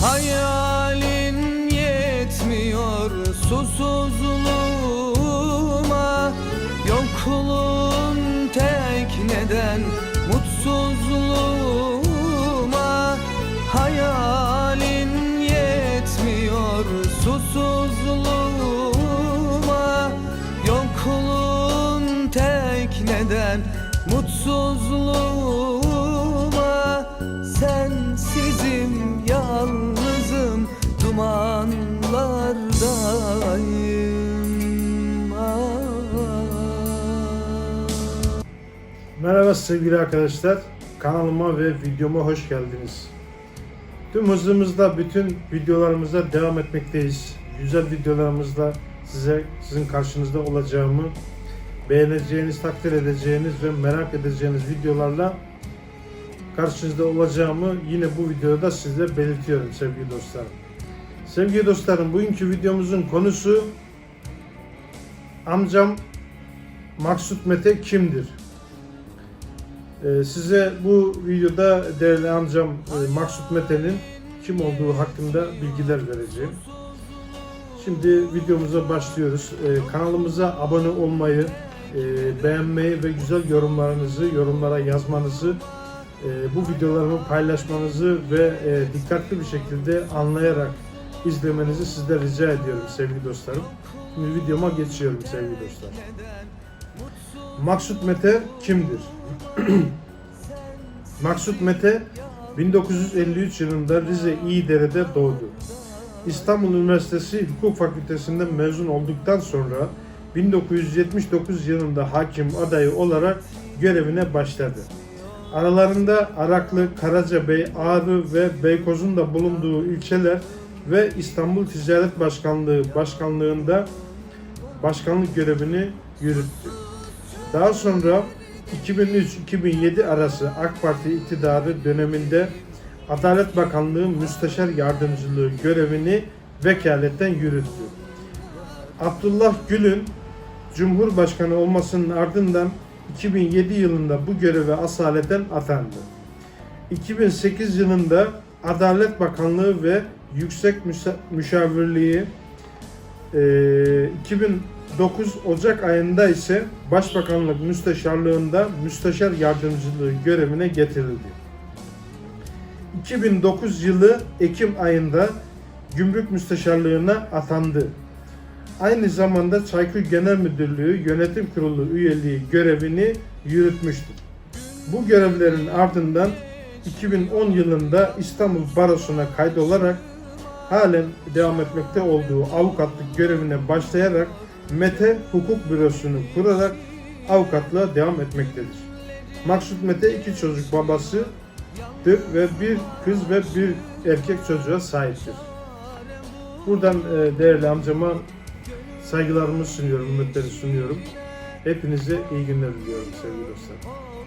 Hayalin yetmiyor susuzluğuma. Yokluğun tek neden mutsuzluğuma. Hayalin yetmiyor susuzluğuma. Yokluğun tek neden mutsuzluğuma dumanlardayım ah. Merhaba sevgili arkadaşlar. Kanalıma ve videoma hoş geldiniz. Tüm hızımızda bütün videolarımıza devam etmekteyiz. Güzel videolarımızla size sizin karşınızda olacağımı, beğeneceğiniz, takdir edeceğiniz ve merak edeceğiniz videolarla karşınızda olacağımı yine bu videoda size belirtiyorum sevgili dostlarım. Sevgili dostlarım bugünkü videomuzun konusu amcam Maksut Mete kimdir? Ee, size bu videoda değerli amcam e, Maksut Mete'nin kim olduğu hakkında bilgiler vereceğim. Şimdi videomuza başlıyoruz. Ee, kanalımıza abone olmayı, e, beğenmeyi ve güzel yorumlarınızı yorumlara yazmanızı, e, bu videolarımı paylaşmanızı ve e, dikkatli bir şekilde anlayarak izlemenizi sizden rica ediyorum sevgili dostlarım. Şimdi videoma geçiyorum sevgili dostlar. Maksut Mete kimdir? Maksut Mete 1953 yılında Rize İyidere'de doğdu. İstanbul Üniversitesi Hukuk Fakültesinden mezun olduktan sonra 1979 yılında hakim adayı olarak görevine başladı. Aralarında Araklı, Karacabey, Ağrı ve Beykoz'un da bulunduğu ilçeler ve İstanbul Ticaret Başkanlığı başkanlığında başkanlık görevini yürüttü. Daha sonra 2003-2007 arası AK Parti iktidarı döneminde Adalet Bakanlığı Müsteşar Yardımcılığı görevini vekaletten yürüttü. Abdullah Gül'ün Cumhurbaşkanı olmasının ardından 2007 yılında bu göreve asaleten atandı. 2008 yılında Adalet Bakanlığı ve Yüksek Müşavirliği ee, 2009 Ocak ayında ise Başbakanlık Müsteşarlığında Müsteşar Yardımcılığı görevine getirildi. 2009 yılı Ekim ayında Gümrük Müsteşarlığına atandı. Aynı zamanda Çaykur Genel Müdürlüğü Yönetim Kurulu üyeliği görevini yürütmüştür. Bu görevlerin ardından 2010 yılında İstanbul Barosu'na kaydolarak halen devam etmekte olduğu avukatlık görevine başlayarak Mete Hukuk Bürosu'nu kurarak avukatlığa devam etmektedir. Maksut Mete iki çocuk babasıdır ve bir kız ve bir erkek çocuğa sahiptir. Buradan e, değerli amcama saygılarımı sunuyorum, hürmetleri sunuyorum. Hepinize iyi günler diliyorum sevgili dostlar.